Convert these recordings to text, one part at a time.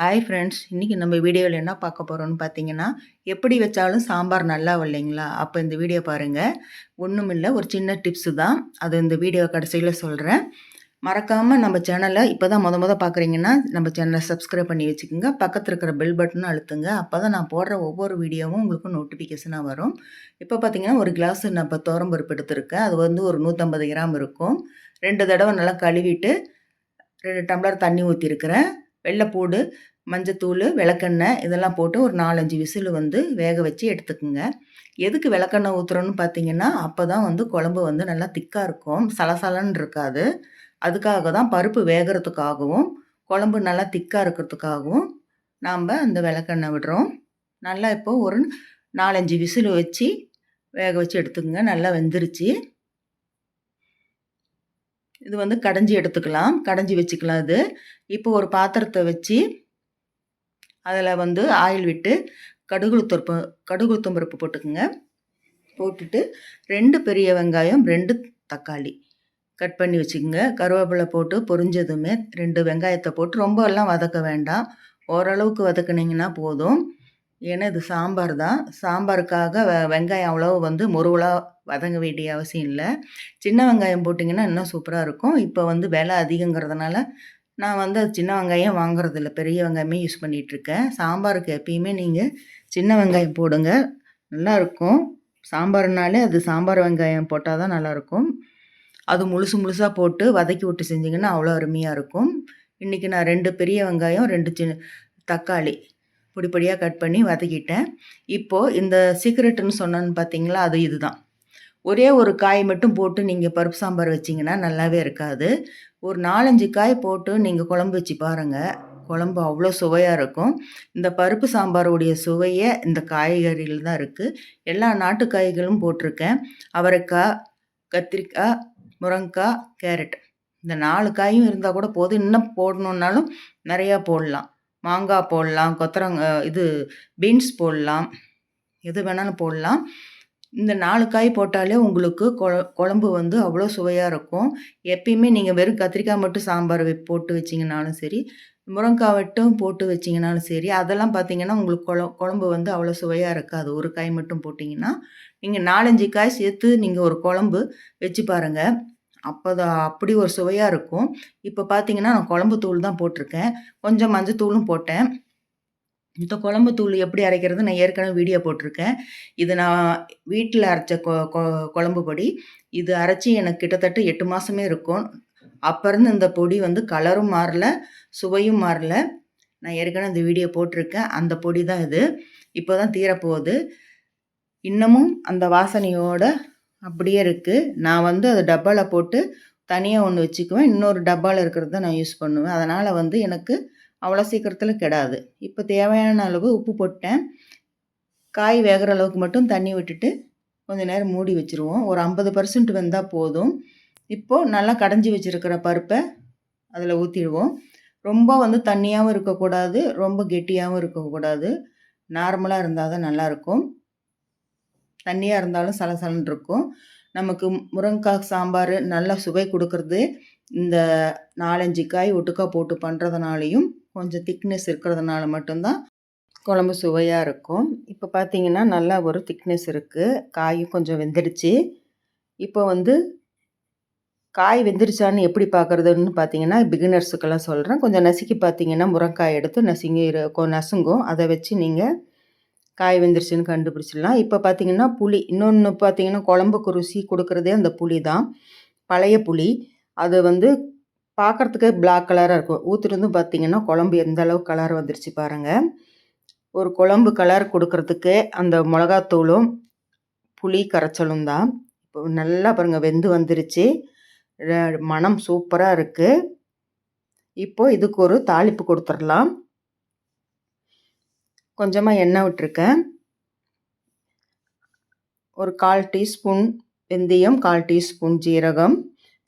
Hi friends இன்றைக்கி நம்ம வீடியோவில் என்ன பார்க்க போகிறோம்னு பார்த்தீங்கன்னா எப்படி வச்சாலும் சாம்பார் நல்லா வரலைங்களா அப்போ இந்த வீடியோ பாருங்கள் ஒன்றும் இல்லை ஒரு சின்ன டிப்ஸு தான். அது இந்த வீடியோ கடைசியில் சொல்கிறேன் மறக்காமல் நம்ம சேனலை இப்போ தான் முத முத பார்க்குறீங்கன்னா நம்ம சேனலை சப்ஸ்கிரைப் பண்ணி வச்சுக்கோங்க. பக்கத்தில் இருக்கிற பெல் பட்டனும் அழுத்துங்க. அப்போ தான் நான் போடுற ஒவ்வொரு வீடியோவும் உங்களுக்கு நோட்டிஃபிகேஷனாக வரும். இப்போ பார்த்தீங்கன்னா ஒரு கிளாஸ் நான் இப்போ பருப்பு எடுத்திருக்கேன். அது வந்து ஒரு நூற்றம்பது கிராம் இருக்கும். ரெண்டு தடவை நல்லா கழுவிட்டு ரெண்டு டம்ளர் தண்ணி ஊற்றிருக்கிறேன் வெள்ளைப்பூடு மஞ்சத்தூள் விளக்கெண்ணெய் இதெல்லாம் போட்டு ஒரு நாலஞ்சு விசில் வந்து வேக வச்சு எடுத்துக்கோங்க. எதுக்கு விளக்கெண்ணெய் ஊற்றுறோன்னு பார்த்தீங்கன்னா அப்போ தான் வந்து குழம்பு வந்து நல்லா திக்காக இருக்கும். சலசலன்னு இருக்காது. அதுக்காக தான் பருப்பு வேகிறதுக்காகவும் குழம்பு நல்லா திக்காக இருக்கிறதுக்காகவும் நாம் அந்த விளக்கெண்ணெய் விடுறோம். நல்லா இப்போது ஒரு நாலஞ்சு விசில் வச்சு வேக வச்சு எடுத்துக்கோங்க. நல்லா வெந்துருச்சு. இது வந்து கடைஞ்சி எடுத்துக்கலாம். கடைஞ்சி வச்சுக்கலாம் இது. இப்போ ஒரு பாத்திரத்தை வச்சு அதில் வந்து ஆயில் விட்டு கடுகு உளுத்தம்பருப்பு கடுகு போட்டுக்குங்க. போட்டுட்டு ரெண்டு பெரிய வெங்காயம் ரெண்டு தக்காளி கட் பண்ணி வச்சுக்கோங்க. கருவேப்பிலை போட்டு பொரிஞ்சதுமே ரெண்டு வெங்காயத்தை போட்டு ரொம்ப எல்லாம் வதக்க வேண்டாம். ஓரளவுக்கு வதக்குனிங்கன்னா போதும். ஏன்னா இது சாம்பார் தான். சாம்பாருக்காக வெ வெங்காயம் அவ்வளோ வந்து முருவலாக வதங்க வேண்டிய அவசியம் இல்லை. சின்ன வெங்காயம் போட்டிங்கன்னா இன்னும் சூப்பராக இருக்கும். இப்போ வந்து விலை அதிகங்கிறதுனால நான் வந்து அது சின்ன வெங்காயம் வாங்குறதில்ல பெரிய வெங்காயமே யூஸ் பண்ணிகிட்ருக்கேன் சாம்பாருக்கு எப்பயுமே நீங்கள் சின்ன வெங்காயம் போடுங்க. நல்லாயிருக்கும் சாம்பார்னாலே அது சாம்பார் வெங்காயம் போட்டால் தான் நல்லாயிருக்கும் அது முழுசு முழுசாக போட்டு வதக்கி விட்டு செஞ்சிங்கன்னா அவ்வளோ அருமையாக இருக்கும். இன்றைக்கி நான் ரெண்டு பெரிய வெங்காயம் ரெண்டு சின்ன தக்காளி பொடி பொடியாக கட் பண்ணி வதக்கிட்டேன். இப்போது இந்த சீக்ரெட்டுன்னு சொன்னேன்னு பார்த்தீங்களா அது இதுதான். ஒரே ஒரு காய் மட்டும் போட்டு நீங்கள் பருப்பு சாம்பார் வச்சிங்கன்னா நல்லாவே இருக்காது. ஒரு நாலஞ்சு காய் போட்டு நீங்கள் குழம்பு வச்சு பாருங்கள் குழம்பு அவ்வளோ சுவையாக இருக்கும். இந்த பருப்பு சாம்பாருடைய சுவையே இந்த காய்கறியில் தான் இருக்குது எல்லா நாட்டு காய்களும் போட்டிருக்கேன். அவரைக்காய் கத்திரிக்காய் முருங்கக்காய் கேரட். இந்த நாலு காயும் இருந்தால் கூட போதும். இன்னும் போடணுன்னாலும் நிறையா போடலாம். மாங்காய் போடலாம் கொத்தரங்க இது பீன்ஸ் போடலாம் எது வேணாலும் போடலாம். இந்த நாலு காய் போட்டாலே உங்களுக்கு குழம்பு வந்து அவ்வளோ சுவையாக இருக்கும். எப்பயுமே நீங்கள் வெறும் கத்திரிக்காய் மட்டும் சாம்பார் வை போட்டு வச்சிங்கனாலும் சரி முருங்காய் மட்டும் போட்டு வச்சிங்கனாலும் சரி அதெல்லாம் பார்த்தீங்கன்னா உங்களுக்கு குழ குழம்பு வந்து அவ்வளோ சுவையாக இருக்காது. ஒரு காய் மட்டும் போட்டிங்கன்னா நீங்கள் நாலஞ்சு காய் சேர்த்து நீங்கள் ஒரு குழம்பு வச்சு பாருங்கள் அப்போ தான் அப்படி ஒரு சுவையாக இருக்கும். இப்போ பார்த்தீங்கன்னா நான் குழம்பு தூள் தான் போட்டிருக்கேன். கொஞ்சம் மஞ்சள் தூளும் போட்டேன். இந்த குழம்பு தூள் எப்படி அரைக்கிறது நான் ஏற்கனவே வீடியோ போட்டிருக்கேன். இது நான் வீட்டில் அரைச்ச கொ குழம்பு பொடி. இது அரைச்சி எனக்கு கிட்டத்தட்ட எட்டு மாதமே இருக்கும். அப்போருந்து இந்த பொடி வந்து கலரும் மாறல சுவையும் மாறல. நான் ஏற்கனவே இந்த வீடியோ போட்டிருக்கேன். அந்த பொடி தான் இது. இப்போ தான் தீரப்போகுது. இன்னமும் அந்த வாசனையோட அப்படியே இருக்குது நான் வந்து அதை டப்பாவில் போட்டு தனியாக ஒன்று வச்சுக்குவேன். இன்னொரு டப்பாவில் இருக்கிறது தான் நான் யூஸ் பண்ணுவேன். அதனால் வந்து எனக்கு அவ்வளோ சீக்கிரத்தில் கெடாது. இப்போ தேவையான அளவு உப்பு போட்டேன் காய் வேகிற அளவுக்கு மட்டும் தண்ணி விட்டுட்டு கொஞ்சம் நேரம் மூடி வச்சுருவோம். ஒரு ஐம்பது பர்சன்ட் வந்தால் போதும். இப்போது நல்லா கடைஞ்சி வச்சுருக்கிற பருப்பை அதில் ஊற்றிடுவோம் ரொம்ப வந்து தண்ணியாகவும் இருக்கக்கூடாது. ரொம்ப கெட்டியாகவும் இருக்கக்கூடாது. நார்மலாக இருந்தால் தான் நல்லாயிருக்கும் தண்ணியாக இருந்தாலும் சலசலன் இருக்கும் நமக்கு முருங்கைக்காய் சாம்பார் நல்லா சுவை கொடுக்கறது. இந்த நாலஞ்சு காய் ஒட்டுக்காய் போட்டு பண்ணுறதுனாலையும் கொஞ்சம் திக்னஸ் இருக்கிறதுனால மட்டும்தான் குழம்பு சுவையாக இருக்கும். இப்போ பார்த்தீங்கன்னா நல்லா ஒரு திக்னஸ் இருக்குது காயும் கொஞ்சம் வெந்துடுச்சு. இப்போ வந்து காய் வெந்துருச்சான்னு எப்படி பார்க்குறதுன்னு பார்த்தீங்கன்னா பிகினர்ஸுக்கெல்லாம் சொல்கிறேன் கொஞ்சம் நசுக்கி பார்த்தீங்கன்னா முருங்காய் எடுத்து நசுங்கி நசுங்கும். அதை வச்சு நீங்கள் காய் வெந்துருச்சுன்னு கண்டுபிடிச்சிடலாம். இப்போ பார்த்திங்கன்னா புளி இன்னொன்று பார்த்தீங்கன்னா குழம்புக்கு ருசி கொடுக்குறதே அந்த புளி தான். பழைய புளி. அது வந்து பார்க்குறதுக்கு பிளாக் கலராக இருக்கும். ஊற்றிட்டு பார்த்தீங்கன்னா குழம்பு எந்த அளவுக்கு கலர் வந்துருச்சு பாருங்கள் ஒரு குழம்பு கலர் கொடுக்கறதுக்கு அந்த மிளகாத்தூளும் புளி கரைச்சலும் தான். இப்போ நல்லா பாருங்கள் வெந்து வந்துருச்சு. மனம் சூப்பராக இருக்குது இப்போது இதுக்கு ஒரு தாளிப்பு கொடுத்துடலாம். கொஞ்சமாக எண்ணெய் விட்டுருக்கேன். ஒரு கால் டீஸ்பூன் வெந்தயம் கால் டீஸ்பூன் ஜீரகம்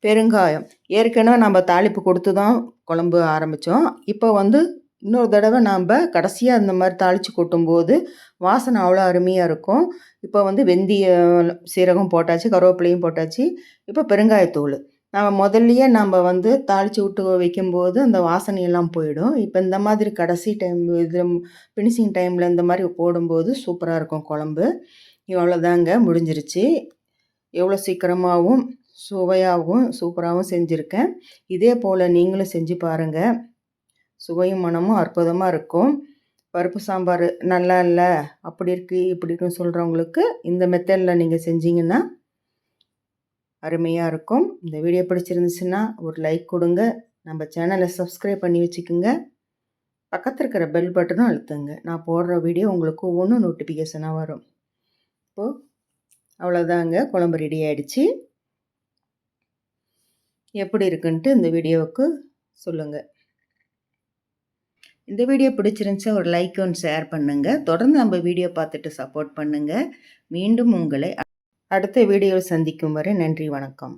பெருங்காயம். ஏற்கனவே நம்ம தாளிப்பு கொடுத்து தான் குழம்பு ஆரம்பித்தோம் இப்போ வந்து இன்னொரு தடவை நாம் கடைசியாக அந்த மாதிரி தாளித்து கொட்டும்போது வாசனை அவ்வளோ அருமையாக இருக்கும். இப்போ வந்து வெந்திய சீரகம் போட்டாச்சு கருவேப்பிலையும் போட்டாச்சு. இப்போ பெருங்காயத்தூள். நம்ம முதல்லையே நம்ம வந்து தாளித்து விட்டு வைக்கும்போது அந்த வாசனையெல்லாம் போயிடும். இப்போ இந்த மாதிரி கடைசி டைம் இது ஃபினிஷிங் டைமில் இந்த மாதிரி போடும்போது சூப்பராக இருக்கும் குழம்பு. இவ்வளோதாங்க முடிஞ்சிருச்சு. எவ்வளோ சீக்கிரமாகவும் சுவையாகவும் சூப்பராகவும் செஞ்சுருக்கேன். இதே போல் நீங்களும் செஞ்சு பாருங்கள் சுவையும் மனமும் அற்புதமாக இருக்கும். பருப்பு சாம்பார் நல்லா இல்லை அப்படி இருக்குது இப்படி இருக்குன்னு சொல்கிறவங்களுக்கு இந்த மெத்தடில் நீங்கள் செஞ்சீங்கன்னா அருமையாக இருக்கும். இந்த வீடியோ பிடிச்சிருந்துச்சுன்னா ஒரு லைக் கொடுங்க. நம்ம சேனலை சப்ஸ்கிரைப் பண்ணி வச்சுக்கோங்க. பக்கத்தில் இருக்கிற பெல் பட்டனும் அழுத்துங்க. நான் போடுற வீடியோ உங்களுக்கு ஒவ்வொன்றும் நோட்டிஃபிகேஷனாக வரும். இப்போது அவ்வளோதாங்க குழம்பு ரெடி ஆகிடுச்சு எப்படி இருக்குன்ட்டு இந்த வீடியோவுக்கு சொல்லுங்கள் இந்த வீடியோ பிடிச்சிருந்துச்சா ஒரு லைக் ஒன்று ஷேர் பண்ணுங்கள் தொடர்ந்து நம்ம வீடியோ பார்த்துட்டு சப்போர்ட் பண்ணுங்கள் மீண்டும் உங்களை அடுத்த வீடியோவில் சந்திக்கும் வரை நன்றி வணக்கம்.